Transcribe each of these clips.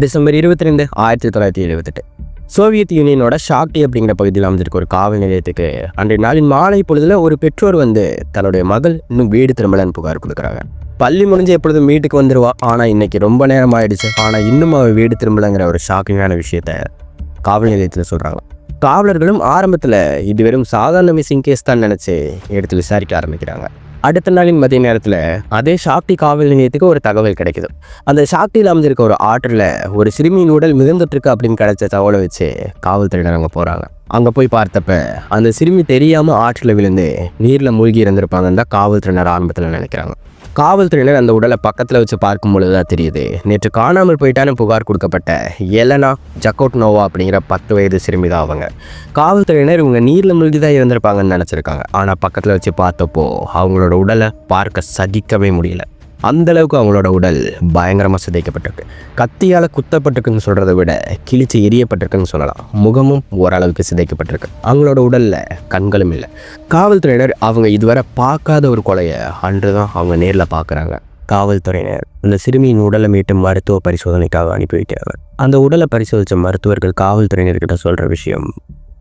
December இருபத்தி ரெண்டு ஆயிரத்தி தொள்ளாயிரத்தி எழுபத்தெட்டு சோவியத் யூனியனோட ஷாக்டி அப்படிங்கிற பகுதியில் அமைஞ்சிருக்க ஒரு காவல் நிலையத்துக்கு அன்றைய நாளின் மாலை பொழுதுல ஒரு பெற்றோர் வந்து தன்னுடைய மகள் இன்னும் வீடு திரும்பலன்னு புகார் கொடுக்குறாங்க. பள்ளி முடிஞ்சு எப்பொழுதும் வீட்டுக்கு வந்துடுவா ஆனால் இன்னைக்கு ரொம்ப நேரம் ஆயிடுச்சு. ஆனால் இன்னும் அவள் வீடு திரும்பலைங்கிற ஒரு ஷாக்கிங்கான விஷயத்த காவல் நிலையத்தில் சொல்கிறாங்க காவலர்களும் ஆரம்பத்தில் இது வெறும் சாதாரண மிஸ்ஸிங் கேஸ் தான் நினச்சி எடுத்து விசாரிக்க ஆரம்பிக்கிறாங்க. அடுத்த நாளின் மதிய நேரத்தில் அதே ஷாக்டி காவல் நிலையத்துக்கு ஒரு தகவல் கிடைக்குது. அந்த ஷாக்டியில் அமைஞ்சிருக்க ஒரு ஆற்றில் ஒரு சிறுமியின் உடல் மிதந்துட்டுருக்கு அப்படின்னு கிடைச்ச தகவலை வச்சு காவல்துறையினர் அங்கே போகிறாங்க அங்கே போய் பார்த்தப்ப அந்த சிறுமி தெரியாமல் ஆற்றில் விழுந்து நீரில் மூழ்கி இருந்திருப்பாங்கன்னு தான் காவல்துறையினர் ஆரம்பத்தில் நினைக்கிறாங்க. காவல்துறையினர் அந்த உடலை பக்கத்தில் வச்சு பார்க்கும் பொழுது தான் தெரியுது. நேற்று காணாமல் போயிட்டான்னு புகார் கொடுக்கப்பட்ட எலனா ஜக்கோட் நோவா அப்படிங்கிற பத்து வயது சிறுமி தான் அவங்க. காவல்துறையினர் இவங்க நீரில் மூழ்கி தான் இருந்திருப்பாங்கன்னு நினச்சிருக்காங்க. ஆனால் பக்கத்தில் வச்சு பார்த்தப்போ அவங்களோட உடலை பார்க்க சகிக்கவே முடியல. அந்த அளவுக்கு அவங்களோட உடல் பயங்கரமாக சிதைக்கப்பட்டிருக்கு. கத்தியால் குத்தப்பட்டிருக்குன்னு சொல்கிறத விட கிழிச்சு எரியப்பட்டிருக்குன்னு சொல்லலாம். முகமும் ஓரளவுக்கு சிதைக்கப்பட்டிருக்கு. அவங்களோட உடலில் கண்களும் இல்லை. காவல்துறையினர் அவங்க இதுவரை பார்க்காத ஒரு கொலையை அன்று தான் அவங்க நேரில் பார்க்குறாங்க காவல்துறையினர் அந்த சிறுமியின் உடலை மீட்டு மருத்துவ பரிசோதனைக்காக அனுப்பி வைக்கிறாங்க அந்த உடலை பரிசோதித்த மருத்துவர்கள் காவல்துறையினர்கிட்ட சொல்கிற விஷயம்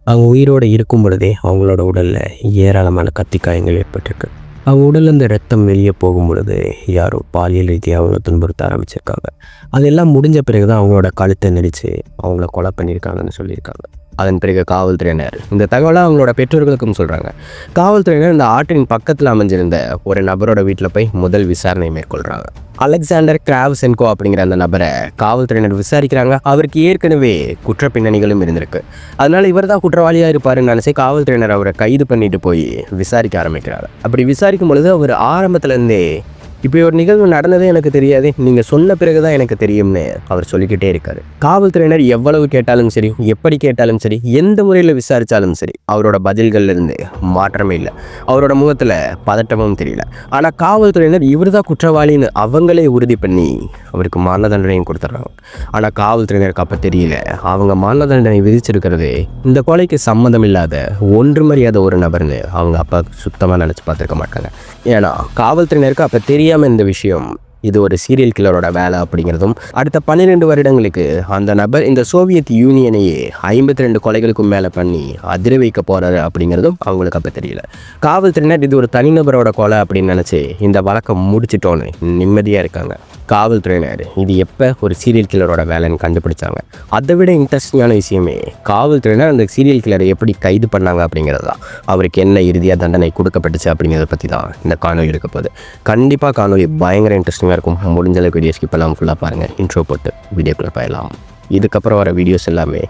அவங்க உயிரோடு இருக்கும் பொழுதே அவங்களோட உடலில் ஏராளமான கத்தி காயங்கள் ஏற்பட்டிருக்கு. அவங்க உடல் இந்த ரத்தம் வெளியே போகும் பொழுது யாரோ பாலியல் ரீதியாக அவங்கள துன்புறுத்த ஆரம்பிச்சிருக்காங்க. அதெல்லாம் முடிஞ்ச பிறகு தான் அவங்களோட கழுத்தை நெரிச்சு அவங்கள கொலை பண்ணியிருக்காங்கன்னு சொல்லியிருக்காங்க. அதன் பிறகு காவல்துறையினர். இந்த தகவலை அவங்களோட பெற்றோர்களுக்கும் சொல்கிறாங்க காவல்துறையினர் இந்த ஆற்றின் பக்கத்தில் அமைஞ்சிருந்த ஒரு நபரோட வீட்டில் போய் முதல் விசாரணை மேற்கொள்கிறாங்க அலெக்சாண்டர் கிராவ்சென்கோ அப்படிங்கிற அந்த நபரை காவல்துறையினர் விசாரிக்கிறாங்க. அவருக்கு ஏற்கனவே குற்ற பின்னணிகளும் இருந்திருக்கு. அதனால் இவர் தான் குற்றவாளியாக இருப்பாருன்னு நினச்சி காவல்துறையினர் அவரை கைது பண்ணிட்டு போய் விசாரிக்க ஆரம்பிக்கிறாங்க. அப்படி விசாரிக்கும் பொழுது அவர் ஆரம்பத்துலேருந்தே இப்படி ஒரு நிகழ்வு நடந்ததே எனக்கு தெரியாது. நீங்கள் சொன்ன பிறகு தான் எனக்கு தெரியும்னு அவர் சொல்லிக்கிட்டே இருக்காரு. காவல்துறையினர் எவ்வளவு கேட்டாலும் சரி எப்படி கேட்டாலும் சரி எந்த முறையில் விசாரித்தாலும் சரி அவரோட பதில்கள்ல இருந்து மாற்றமே இல்லை. அவரோட முகத்தில் பதட்டமும் தெரியல. ஆனால் காவல்துறையினர் இவர் தான் குற்றவாளின்னு அவங்களே உறுதி பண்ணி அவருக்கு மரண தண்டனையும் கொடுத்துட்றாங்க. ஆனால் காவல்துறையினருக்கு அப்போ தெரியல. அவங்க மரண தண்டனை விதிச்சிருக்கிறது இந்த கொலைக்கு சம்மந்தம் இல்லாத ஒன்றுமறியாத ஒரு நபர்னு அவங்க அப்பா சுத்தமாக நினச்சி பார்த்துருக்க மாட்டாங்க. ஏன்னா காவல்துறையினருக்கு அப்போ தெரியாமல் இந்த விஷயம். இது ஒரு சீரியல் கில்லரோட வேலை அப்படிங்கிறதும் அடுத்த பன்னிரெண்டு வருடங்களுக்கு அந்த நபர் இந்த சோவியத் யூனியனையே ஐம்பத்தி ரெண்டு கொலைகளுக்கும் மேலே பண்ணி அதிர வைக்க போகிறாரு அப்படிங்கிறதும் அவங்களுக்கு அப்போ தெரியல. காவல்துறையினர் இது ஒரு தனிநபரோட கொலை அப்படின்னு நினச்சி இந்த வழக்கம் முடிச்சிட்டோன்னு நிம்மதியாக இருக்காங்க. காவல்துறையினர் இது எப்போ ஒரு சீரியல் கில்லரோட வேலைன்னு கண்டுபிடிச்சாங்க. அதை விட இன்ட்ரெஸ்டிங்கான விஷயமே காவல்துறையினர் அந்த சீரியல் கில்லரை எப்படி கைது பண்ணாங்க அப்படிங்கிறது தான். அவருக்கு என்ன இறுதியாக தண்டனை கொடுக்கப்பட்டுச்சு அப்படிங்கிறத பற்றி தான் இந்த காணொலி இருக்க போகுது. கண்டிப்பாக காணொலி பயங்கர இன்ட்ரெஸ்டிங்காக இருக்கும். முடிஞ்ச அளவுக்கு வீடியோ ஸ்கிப் எல்லாம் ஃபுல்லாக பாருங்கள் இன்ட்ரோ போட்டு வீடியோக்குள்ளே போயிடலாம். இதுக்கப்புறம் வர வீடியோஸ் எல்லாமே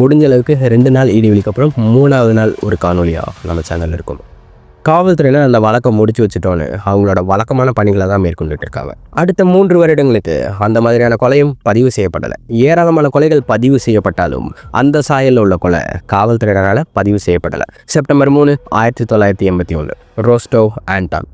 முடிஞ்ச அளவுக்கு ரெண்டு நாள் இடைவெளிக்கு அப்புறம் மூணாவது நாள் ஒரு காணொலியாக நம்ம சேனலில் இருக்கும். காவல்துறையினர் அந்த வழக்கம் முடிச்சு வச்சுட்டோன்னு அவங்களோட வழக்கமான பணிகளை தான் மேற்கொண்டுட்டு இருக்காங்க. அடுத்த மூன்று வருடங்களுக்கு அந்த மாதிரியான கொலையும் பதிவு செய்யப்படலை. ஏராளமான கொலைகள் பதிவு செய்யப்பட்டாலும் அந்த சாயலில் உள்ள கொலை காவல்துறையினரால் பதிவு செய்யப்படலை. செப்டம்பர் மூணு ஆயிரத்தி தொள்ளாயிரத்தி எண்பத்தி ஒன்று ரோஸ்டோ ஆண்டான்.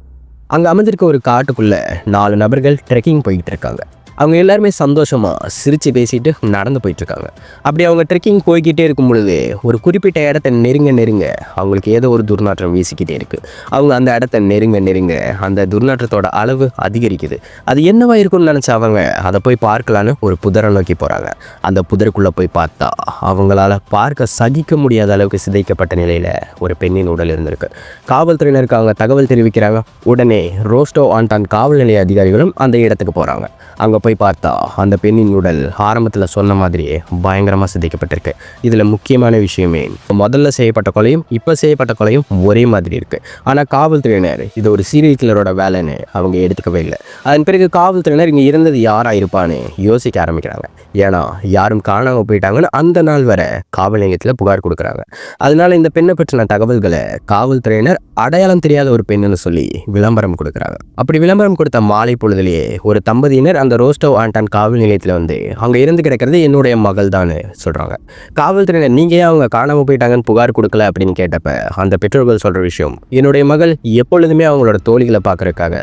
அங்கே அமைஞ்சிருக்க ஒரு காட்டுக்குள்ளே நாலு நபர்கள் ட்ரெக்கிங் போய்கிட்டு இருக்காங்க. அவங்க எல்லாருமே சந்தோஷமாக சிரித்து பேசிட்டு நடந்து போயிட்டுருக்காங்க. அப்படி அவங்க ட்ரெக்கிங் போய்கிட்டே இருக்கும் பொழுது ஒரு குறிப்பிட்ட இடத்த நெருங்க நெருங்க அவங்களுக்கு ஏதோ ஒரு துர்நாற்றம் வீசிக்கிட்டே இருக்குது அவங்க அந்த இடத்த நெருங்க நெருங்க அந்த துர்நாற்றத்தோட அளவு அதிகரிக்குது. அது என்னவா இருக்கும்னு நினச்ச அவங்க அதை போய் பார்க்கலான்னு ஒரு புதரை நோக்கி போகிறாங்க அந்த புதருக்குள்ளே போய் பார்த்தா அவங்களால பார்க்க சகிக்க முடியாத அளவுக்கு சிதைக்கப்பட்ட நிலையில் ஒரு பெண்ணின் உடல் இருந்திருக்கு. காவல்துறையினருக்கு அவங்க தகவல் தெரிவிக்கிறாங்க. உடனே ரோஸ்டோ ஆண்டான் காவல் நிலைய அதிகாரிகளும் அந்த இடத்துக்கு போகிறாங்க அங்கே போய் பார்த்தா அந்த பெண்ணின் உடல் ஆரம்பத்தில் சொன்ன மாதிரியே பயங்கரமாக சிதைக்கப்பட்டிருக்கு. இதில் முக்கியமான விஷயமே முதல்ல செய்யப்பட்ட கொலையும் இப்போ செய்யப்பட்ட கொலையும் ஒரே மாதிரி இருக்குது ஆனால் காவல்துறையினர் இது ஒரு சீரியல் கில்லரோட வேலைன்னு அவங்க எடுத்துக்கவே இல்லை. அதன் பிறகு காவல்துறையினர் இங்கே இருந்தது யாராக இருப்பான்னு யோசிக்க ஆரம்பிக்கிறாங்க. ஏன்னா யாரும் காணாமல் போயிட்டாங்கன்னு அந்த நாள் வர காவல் நிலையத்தில் புகார் கொடுக்குறாங்க. அதனால இந்த பெண்ணை பற்றின தகவல்களை காவல்துறையினர் அடையாளம் தெரியாத ஒரு பெண்ணுன்னு சொல்லி விளம்பரம் கொடுக்குறாங்க. அப்படி விளம்பரம் கொடுத்த மாலை பொழுதுலேயே ஒரு தம்பதியினர் அந்த ரோஸ் ரோஸ்டோ ஆண்டான் காவல் நிலையத்தில் வந்து அங்கே இருந்து கிடக்கிறது என்னுடைய மகள் தான் சொல்கிறாங்க காவல்துறையினர் நீங்கள் ஏன் அவங்க காணாமல் போயிட்டாங்கன்னு புகார் கொடுக்கல அப்படின்னு கேட்டப்ப அந்த பெற்றோர்கள் சொல்கிற விஷயம் என்னுடைய மகள் எப்பொழுதுமே அவங்களோட தோழிகளை பார்க்கறதுக்காக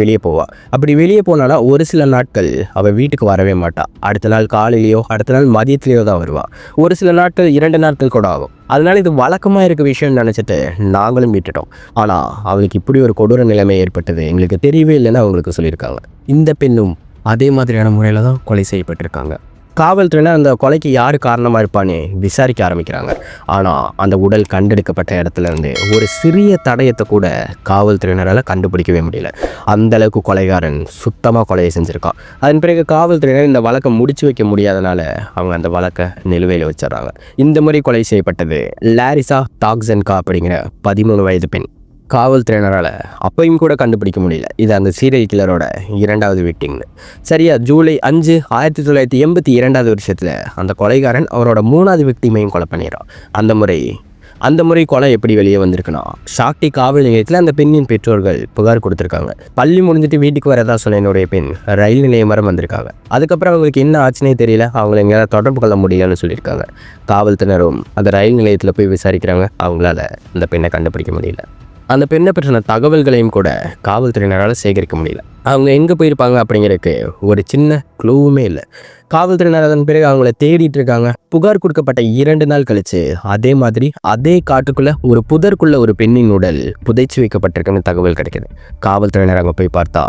வெளியே போவா. அப்படி வெளியே போனாலும் ஒரு சில நாட்கள் அவள் வீட்டுக்கு வரவே மாட்டாள் அடுத்த நாள் காலையிலையோ அடுத்த நாள் மதியத்திலேயோ தான் வருவாள் ஒரு சில நாட்கள் இரண்டு நாட்கள் கூட ஆகும். அதனால் இது வழக்கமாக இருக்க விஷயம்னு நினச்சிட்டு நாங்களும் விட்டுட்டோம். ஆனால் அவளுக்கு இப்படி ஒரு கொடூர நிலைமை ஏற்பட்டது எங்களுக்கு தெரியவே இல்லைன்னு அவங்களுக்கு சொல்லியிருக்காங்க. இந்த பெண்ணும் அதே மாதிரியான முறையில் தான் கொலை செய்யப்பட்டிருக்காங்க. காவல்துறையினர் அந்த கொலைக்கு யார் காரணமாக இருப்பான்னு விசாரிக்க ஆரம்பிக்கிறாங்க. ஆனால் அந்த உடல் கண்டெடுக்கப்பட்ட இடத்துலேருந்து ஒரு சிறிய தடயத்தை கூட காவல்துறையினரால் கண்டுபிடிக்கவே முடியல. அந்தளவுக்கு கொலைகாரன் சுத்தமாக கொலையை செஞ்சுருக்கான். அதன் பிறகு காவல்துறையினர் இந்த வழக்கை முடிச்சு வைக்க முடியாதனால அவங்க அந்த வழக்கை நிலுவையில் வச்சிடறாங்க. இந்த முறை கொலை செய்யப்பட்டது லாரிசா டாக்ஸன்கா அப்படிங்கிற பதிமூணு வயது பெண். காவல்துறையினரால் அப்பையும் கூட கண்டுபிடிக்க முடியல. இது அந்த சீரியல் கில்லரோட இரண்டாவது விக்டிங்னு சரியா ஜூலை அஞ்சு ஆயிரத்தி தொள்ளாயிரத்தி எண்பத்தி இரண்டாவது வருஷத்தில் அந்த கொலைகாரன் அவரோட மூணாவது விக்டிமையும் கொலை பண்ணிடுறான். அந்த முறை அந்த முறை கொலை எப்படி வெளியே வந்திருக்குன்னா ஷாக்டி காவல் நிலையத்தில் அந்த பெண்ணின் பெற்றோர்கள் புகார் கொடுத்துருக்காங்க. பள்ளி முடிஞ்சிட்டு வீட்டுக்கு வரதா சொன்ன என்னுடைய பெண் ரயில் நிலையம் வரை வந்திருக்காங்க. அதுக்கப்புறம் அவங்களுக்கு என்ன ஆச்சுனே தெரியல. அவங்கள எங்கேயாவது தொடர்பு கொள்ள முடியலன்னு சொல்லியிருக்காங்க. காவல்துறையினரும் அந்த ரயில் நிலையத்தில் போய் விசாரிக்கிறாங்க. அவங்களால அந்த பெண்ணை கண்டுபிடிக்க முடியல. அந்த பெண்ணை பற்றின தகவல்களையும் கூட காவல்துறையினரால் சேகரிக்க முடியல. அவங்க எங்கே போயிருப்பாங்க அப்படிங்கிறதுக்கு ஒரு சின்ன க்ளூவுமே இல்லை. காவல்துறையினர் அதன் பிறகு அவங்கள தேடிட்டு இருக்காங்க. புகார் கொடுக்கப்பட்ட இரண்டு நாள் கழிச்சு அதே மாதிரி அதே காட்டுக்குள்ள ஒரு புதற்குள்ள ஒரு பெண்ணின் உடல் புதைச்சு வைக்கப்பட்டிருக்குன்னு தகவல் கிடைக்கிது. காவல்துறையினர் அங்கே போய் பார்த்தா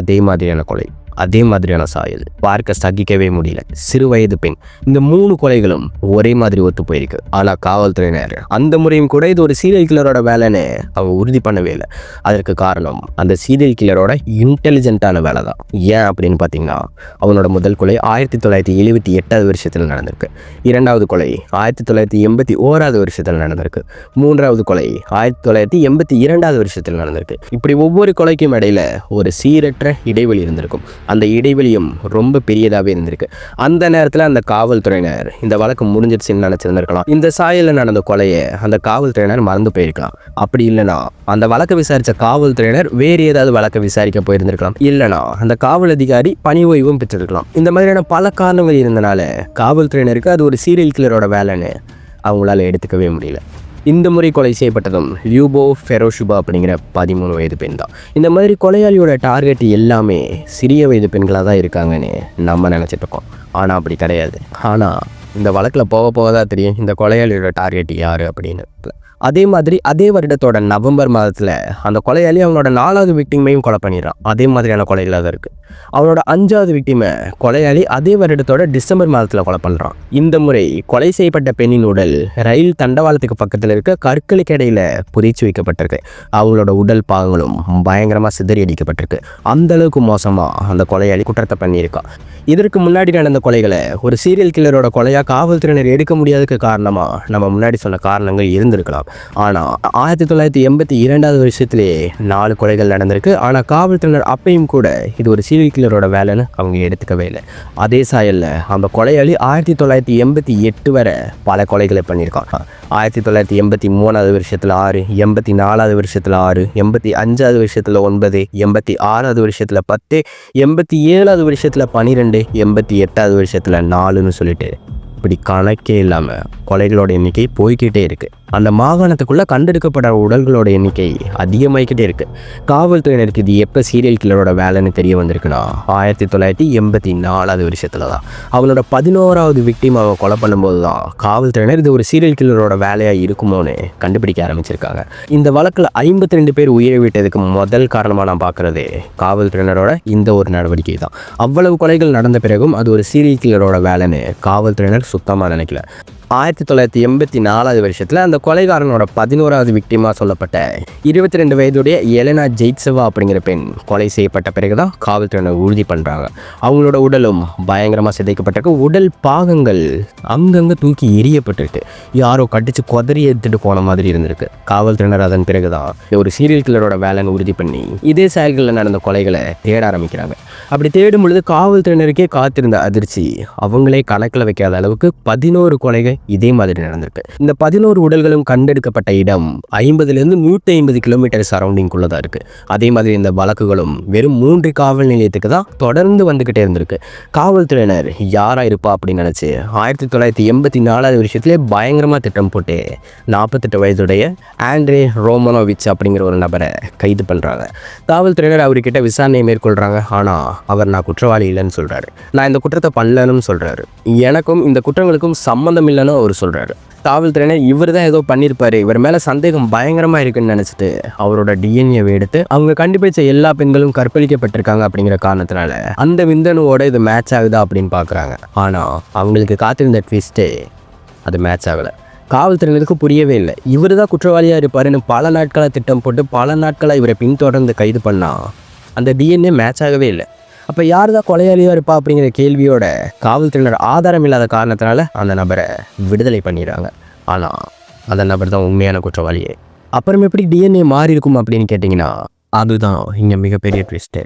அதே மாதிரியான கொலை. அதே மாதிரியான சாயல். பார்க்க சகிக்கவே முடியல. சிறு வயது பெண். இந்த மூணு கொலைகளும் ஒரே மாதிரி ஒத்து போயிருக்கு. ஆனால் காவல்துறையினர் அந்த முறையும் கூட இது ஒரு சீரியல் கில்லரோட வேலைன்னு அவங்க உறுதி பண்ணவே இல்லை. அதற்கு காரணம் அந்த சீரியல் கில்லரோட இன்டெலிஜென்ட்டான வேலை தான் ஏன் அப்படின்னு பார்த்தீங்கன்னா அவனோட முதல் கொலை ஆயிரத்தி தொள்ளாயிரத்தி எழுபத்தி எட்டாவது வருஷத்தில் நடந்திருக்கு. இரண்டாவது கொலை ஆயிரத்தி தொள்ளாயிரத்தி எண்பத்தி ஓராவது வருஷத்தில் நடந்திருக்கு. மூன்றாவது கொலை ஆயிரத்தி தொள்ளாயிரத்தி எண்பத்தி இரண்டாவது வருஷத்தில் நடந்திருக்கு. இப்படி ஒவ்வொரு கொலைக்கும் இடையில ஒரு சீரற்ற இடைவெளி இருந்திருக்கும். அந்த இடைவெளியும் ரொம்ப பெரியதாகவே இருந்திருக்கு. அந்த நேரத்தில் அந்த காவல்துறையினர் இந்த வழக்கு முடிஞ்சிருச்சுன்னு நினச்சிருந்திருக்கலாம். இந்த சாயலில் நடந்த கொலையை அந்த காவல்துறையினர் மறந்து போயிருக்கலாம். அப்படி இல்லைனா அந்த வழக்கை விசாரித்த காவல்துறையினர் வேறு ஏதாவது வழக்கை விசாரிக்க போயிருந்திருக்கலாம். இல்லைனா அந்த காவல் அதிகாரி பணி ஓய்வும் பெற்றிருக்கலாம். இந்த மாதிரியான பல காரணங்கள் இருந்தனால காவல்துறையினருக்கு அது ஒரு சீரியல் கில்லரோட வேலைன்னு அவங்களால எடுத்துக்கவே முடியல. இந்த முறை கொலை செய்யப்பட்டதும் லியூபோ ஃபெரோஷுபா அப்படிங்கிற பதிமூணு வயது பெண் தான். இந்த மாதிரி கொலையாளியோட டார்கெட் எல்லாமே சிறிய வயது பெண்களாக தான் இருக்காங்கன்னு நம்ம நினச்சிட்டு இருக்கோம். ஆனால் அப்படி கிடையாது. ஆனால் இந்த வழக்கில் போக போக தான் தெரியும் இந்த கொலையாளியோட டார்கெட் யார் அப்படின்னு. அதே மாதிரி அதே வருடத்தோட நவம்பர் மாதத்தில் அந்த கொலையாளி அவனோட நாலாவது விக்டிமையும் கொலை பண்ணிடுறான். அதே மாதிரியான கொலைகளாக தான் இருக்குது அவனோட அஞ்சாவது விக்டிமை கொலையாளி அதே வருடத்தோட டிசம்பர் மாதத்தில் கொலை பண்ணுறான் இந்த முறை கொலை செய்யப்பட்ட பெண்ணின் உடல் ரயில் தண்டவாளத்துக்கு பக்கத்தில் இருக்க கற்களுக்கு இடையில புதைச்சு வைக்கப்பட்டிருக்கு. அவங்களோட உடல் பாகங்களும் பயங்கரமாக சிதறி அடிக்கப்பட்டிருக்கு. அந்த அளவுக்கு மோசமாக அந்த கொலையாளி குற்றத்தை பண்ணியிருக்கான் இதற்கு முன்னாடி நடந்த கொலைகளை ஒரு சீரியல் கில்லரோட கொலையாக காவல்துறையினர் எடுக்க முடியாததுக்கு காரணமாக நம்ம முன்னாடி சொன்ன காரணங்கள் இருந்திருக்கலாம். ஆனால் ஆயிரத்தி தொள்ளாயிரத்தி எண்பத்தி இரண்டாவது வருஷத்துலேயே நாலு கொலைகள் நடந்திருக்கு. ஆனால் காவல்துறையினர் அப்பையும் கூட இது ஒரு சீரியல் கில்லரோட வேலைன்னு அவங்க எடுத்துக்கவே இல்லை. அதே சாயலில் அந்த கொலையாளி ஆயிரத்தி தொள்ளாயிரத்தி எண்பத்தி எட்டு வரை பல கொலைகளை பண்ணியிருக்கான். ஆயிரத்தி தொள்ளாயிரத்தி எண்பத்தி மூணாவது வருஷத்தில் ஆறு எண்பத்தி நாலாவது வருஷத்தில் ஆறு எண்பத்தி அஞ்சாவது வருஷத்தில் ஒன்பது எண்பத்தி ஆறாவது வருஷத்தில் பத்து எண்பத்தி ஏழாவது வருஷத்தில் பன்னிரெண்டு எண்பத்தி எட்டாவது வருஷத்தில் நாலுன்னு சொல்லிட்டு இப்படி கணக்கே இல்லாமல் கொலைகளோட எண்ணிக்கை போய்கிட்டே இருக்குது அந்த மாகாணத்துக்குள்ளே கண்டெடுக்கப்பட்ட உடல்களோட எண்ணிக்கை அதிகமாகிக்கிட்டே இருக்குது காவல்துறையினருக்கு இது எப்போ சீரியல் கில்லரோட வேலைன்னு தெரிய வந்திருக்குன்னா ஆயிரத்தி தொள்ளாயிரத்தி எண்பத்தி நாலாவது வருஷத்தில் தான். அவளோட பதினோராவது விக்டிம் அவள் கொலை பண்ணும்போது தான் காவல்துறையினர் இது ஒரு சீரியல் கில்லரோட வேலையாக இருக்குமோன்னு கண்டுபிடிக்க ஆரம்பிச்சிருக்காங்க. இந்த வழக்கில் ஐம்பத்தி ரெண்டு பேர் உயிரை விட்டதுக்கு முதல் காரணமாக நான் பார்க்குறது காவல்துறையினரோட இந்த ஒரு நடவடிக்கை தான். அவ்வளவு கொலைகள் நடந்த பிறகும் அது ஒரு சீரியல் கில்லரோட வேலைன்னு காவல்துறையினர் சுத்தமாக நினைக்கல. ஆயிரத்தி தொள்ளாயிரத்தி எண்பத்தி நாலாவது வருஷத்தில் அந்த கொலைகாரனோட பதினோராவது விக்டிமாக சொல்லப்பட்ட இருபத்தி ரெண்டு வயதுடைய எலனா ஜெய்ட்சவா அப்படிங்கிற பெண் கொலை செய்யப்பட்ட பிறகு தான் காவல்துறையினர் உறுதி பண்ணுறாங்க அவங்களோட உடலும் பயங்கரமாக சிதைக்கப்பட்டிருக்கு. உடல் பாகங்கள் அங்கங்கே தூக்கி எரியப்பட்டிருக்கு யாரோ கடிச்சு கொதறி எடுத்துகிட்டு போன மாதிரி இருந்திருக்கு. காவல்துறையினர் அதன் பிறகு தான் ஒரு சீரியல் கில்லரோட வேலைன்னு உறுதி பண்ணி இதே செயல்களில் நடந்த கொலைகளை தேட ஆரம்பிக்கிறாங்க. அப்படி தேடும் பொழுது காவல்துறையினருக்கே காத்திருந்த அதிர்ச்சி அவங்களே கணக்கில் வைக்காத அளவுக்கு பதினோரு கொலைகள் இதே மாதிரி நடந்திருக்கு. இந்த பதினோரு உடல்களும் கண்டெடுக்கப்பட்ட இடம் ஐம்பதுலேருந்து நூற்றி ஐம்பது கிலோமீட்டர் சரௌண்டிங்குள்ளே தான் இருக்குது அதே மாதிரி இந்த வழக்குகளும் வெறும் மூன்று காவல் நிலையத்துக்கு தான் தொடர்ந்து வந்துக்கிட்டே இருந்திருக்கு. காவல்துறையினர் யாராக இருப்பா அப்படின்னு நினச்சி ஆயிரத்தி தொள்ளாயிரத்தி எண்பத்தி நாலாவது வருஷத்துலேயே பயங்கரமாக திட்டம் போட்டு நாற்பத்தெட்டு வயதுடைய ஆண்ட்ரே ரோமனோவிச் அப்படிங்கிற ஒரு நபரை கைது பண்ணுறாங்க காவல்துறையினர் அவர்கிட்ட விசாரணையை மேற்கொள்கிறாங்க ஆனால் அவர் நான் குற்றவாளி இல்லைன்னு சொல்கிறாரு நான் இந்த குற்றத்தை பண்ணலன்னு சொல்கிறாரு எனக்கும் இந்த குற்றங்களுக்கும் சம்மந்தம் இல்லைன்னு அப்படின்னு அவர் சொல்கிறாரு காவல்துறையினர் இவர் தான் ஏதோ பண்ணியிருப்பாரு இவர் மேலே சந்தேகம் பயங்கரமாக இருக்குன்னு நினச்சிட்டு அவரோட டிஎன்ஏவை எடுத்து அவங்க கண்டுபிடிச்ச எல்லா பெண்களும் கற்பழிக்கப்பட்டிருக்காங்க அப்படிங்கிற காரணத்தினால அந்த விந்தணுவோட இது மேட்ச் ஆகுதா அப்படின்னு பார்க்குறாங்க ஆனால் அவங்களுக்கு காத்திருந்த ட்விஸ்ட்டே அது மேட்ச் ஆகலை. காவல்துறையினருக்கு புரியவே இல்லை. இவர் தான் குற்றவாளியாக இருப்பாருன்னு பல நாட்களாக திட்டம் போட்டு பல நாட்களாக இவரை பின்தொடர்ந்து கைது பண்ணா அந்த டிஎன்ஏ மேட்ச் ஆகவே இல்லை. அப்போ யார் தான் கொலையாளியாக இருப்பா அப்படிங்கிற கேள்வியோட காவல்துறையினர் ஆதாரம் இல்லாத காரணத்தினால அந்த நபரை விடுதலை பண்ணிடுறாங்க. ஆனால் அந்த நபர் தான் உண்மையான குற்றவாளியே. அப்புறம் எப்படி டிஎன்ஏ மாறி இருக்கும் அப்படின்னு கேட்டிங்கன்னா அதுதான் இங்கே மிகப்பெரிய ட்விஸ்ட்டு